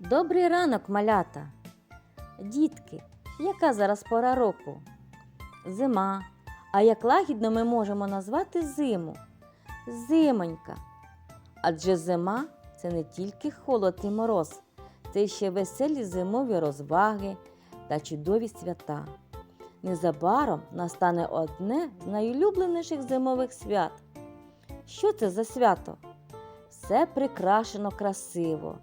Добрий ранок, малята. Дітки, яка зараз пора року? Зима. А як лагідно ми можемо назвати зиму? Зимонька. Адже зима це не тільки холод і мороз, це ще веселі зимові розваги та чудові свята. Незабаром настане одне з найулюбленіших зимових свят. Що це за свято? Все прикрашено красиво,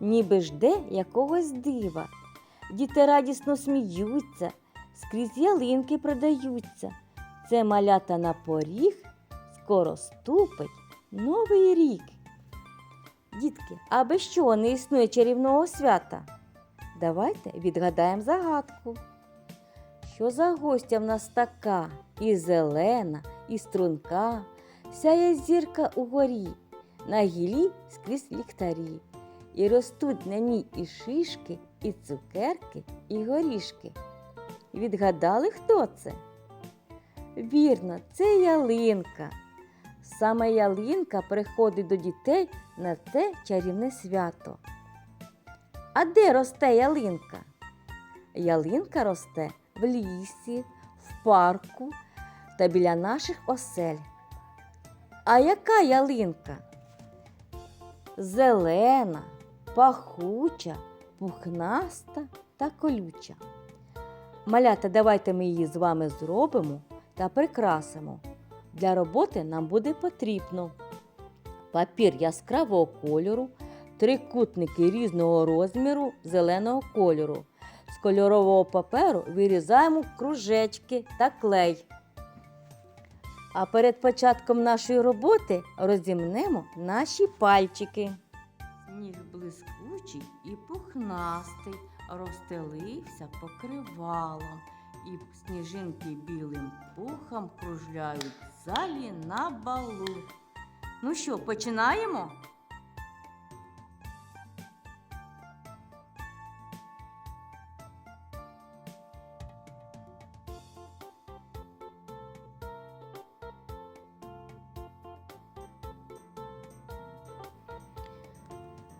ніби жде якогось дива. Діти радісно сміються, скрізь ялинки продаються. Це малята на поріг, скоро ступить новий рік. Дітки, а без чого не існує чарівного свята? Давайте відгадаємо загадку. Що за гостя в нас така? І зелена, і струнка, сяє зірка угорі, на гілі скрізь ліхтарі. І ростуть на ній і шишки, і цукерки, і горішки. Відгадали, хто це? Вірно, це ялинка. Саме ялинка приходить до дітей на це чарівне свято. А де росте ялинка? Ялинка росте в лісі, в парку та біля наших осель. А яка ялинка? Зелена, пахуча, пухнаста та колюча. Малята, давайте ми її з вами зробимо та прикрасимо. Для роботи нам буде потрібно папір яскравого кольору, трикутники різного розміру зеленого кольору. З кольорового паперу вирізаємо кружечки та клей. А перед початком нашої роботи розімнемо наші пальчики. Сніг блискучий і пухнастий, розстелився покривалом, і сніжинки білим пухом кружляють в залі на балу. Ну що, починаємо?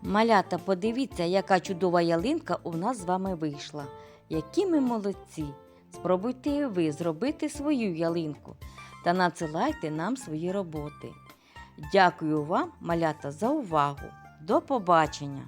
Малята, подивіться, яка чудова ялинка у нас з вами вийшла. Які ми молодці! Спробуйте ви зробити свою ялинку та надсилайте нам свої роботи. Дякую вам, малята, за увагу. До побачення!